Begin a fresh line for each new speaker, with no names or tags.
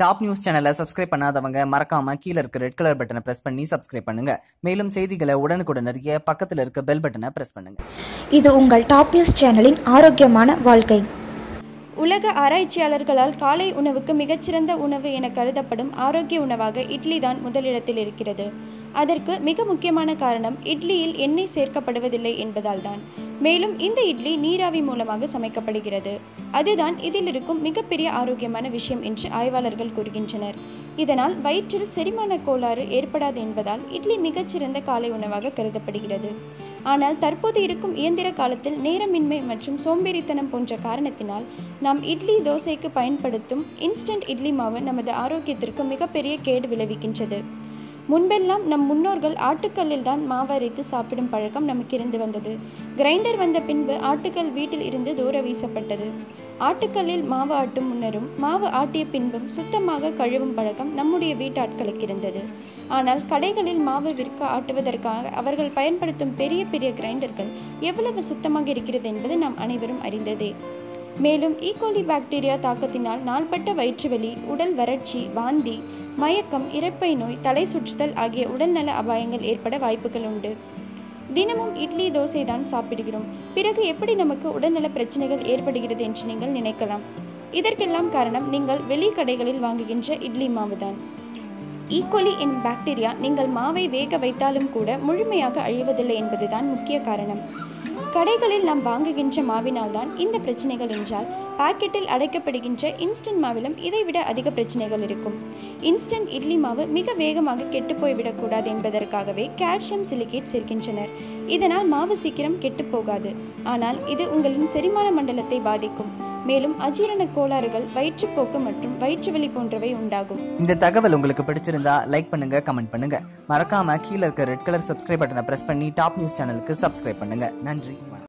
Top news சேனலை subscribe பண்ணாதவங்க மறக்காம கீழ இருக்க ரெட் கலர் பட்டனை பிரஸ் பண்ணி சப்ஸ்கிரைப் பண்ணுங்க. மேலும் செய்திகளை உடனுக்குடன் அறிய பக்கத்தில் இருக்க பெல் பட்டனை பிரஸ் பண்ணுங்க.
இது உங்கள் டாப் நியூஸ் சேனலின் ஆரோக்கியமான வாழ்க்கை.
உலக ஆராய்ச்சியாளர்களால் காலை உணவுக்கு மிகச்சிறந்த உணவு என கருதப்படும் ஆரோக்கிய உணவாக இட்லி தான் முதலிடத்தில் இருக்கிறது. அதற்கு மிக முக்கியமான காரணம் இட்லியில் எண்ணெய் சேர்க்கப்படுவதில்லை என்பதால் தான் மேலும் இந்த இட்லி நீராவி மூலமாக சமைக்கப்படுகிறது. அதுதான் இதில் இருக்கும் மிகப்பெரிய ஆரோக்கியமான விஷயம் என்று ஆய்வாளர்கள் கூறுகின்றனர். இதனால் வயிற்றில் செரிமான கோளாறு ஏற்படாது என்பதால் இட்லி மிகச்சிறந்த காலை உணவாக கருதப்படுகிறது. ஆனால் தற்போது இருக்கும் இயந்திர காலத்தில் நேரமின்மை மற்றும் சோம்பேறித்தனம் போன்ற காரணத்தினால் நாம் இட்லி தோசைக்கு பயன்படுத்தும் இன்ஸ்டன்ட் இட்லி மாவு நமது ஆரோக்கியத்திற்கு மிகப்பெரிய கேடு விளைவிக்கின்றது. முன்பெல்லாம் நம் முன்னோர்கள் ஆட்டுக்கல்லில் தான் மாவு அரைத்து சாப்பிடும் பழக்கம் நமக்கு இருந்து வந்தது. கிரைண்டர் வந்த பின்பு ஆட்டுக்கல் வீட்டில் இருந்து தூர வீசப்பட்டது. ஆட்டுக்கல்லில் மாவு ஆட்டும் முன்னரும் மாவு ஆட்டிய பின்பும் சுத்தமாக கழுவும் பழக்கம் நம்முடைய வீட்டாட்களுக்கு இருந்தது. ஆனால் கடைகளில் மாவு விற்க ஆட்டுவதற்காக அவர்கள் பயன்படுத்தும் பெரிய பெரிய கிரைண்டர்கள் எவ்வளவு சுத்தமாக இருக்கிறது என்பது நாம் அனைவரும் அறிந்ததே. மேலும் e. ஈகோலி பாக்டீரியா தாக்கத்தினால் நாள்பட்ட வயிற்றுவலி உடல் வறட்சி வாந்தி மயக்கம் இறப்பை நோய் தலை சுற்றுதல் ஆகிய உடல்நல அபாயங்கள் ஏற்பட வாய்ப்புகள் உண்டு. தினமும் இட்லி தோசை தான் சாப்பிடுகிறோம். பிறகு எப்படி நமக்கு உடல்நல பிரச்சனைகள் ஏற்படுகிறது என்று நீங்கள் நினைக்கலாம். இதற்கெல்லாம் காரணம் நீங்கள் வெளி கடைகளில் வாங்குகின்ற இட்லி மாவு தான் ஈக்கோலி எனும் பாக்டீரியா நீங்கள் மாவை வேக வைத்தாலும் கூட முழுமையாக அழிவதில்லை என்பதுதான் முக்கிய காரணம். கடைகளில் நாம் வாங்குகின்ற மாவினால் தான் இந்த பிரச்சனைகள் என்றால் பாக்கெட்டில் அடைக்கப்படுகின்ற இன்ஸ்டன்ட் மாவிலும் இதைவிட அதிக பிரச்சனைகள் இருக்கும். இன்ஸ்டன்ட் இட்லி மாவு மிக வேகமாக கெட்டுப்போய்விடக்கூடாது என்பதற்காகவே கால்சியம் சிலிகேட் சேர்க்கின்றனர். இதனால் மாவு சீக்கிரம் கெட்டுப்போகாது ஆனால் இது உங்களின் செரிமான மண்டலத்தை பாதிக்கும். மேலும் அஜீரண கோளாறுகள் வயிற்றுப்போக்கு மற்றும் வயிற்றுவலி போன்றவை உண்டாகும்.
இந்த தகவல் உங்களுக்கு பிடிச்சிருந்தா லைக் பண்ணுங்க கமெண்ட் பண்ணுங்க. மறக்காம கீழே இருக்க ரெட் கலர் சப்ஸ்கிரைப் பட்டனை பிரஸ் பண்ணி டாப் நியூஸ் சேனலுக்கு சப்ஸ்கிரைப் பண்ணுங்க. நன்றி.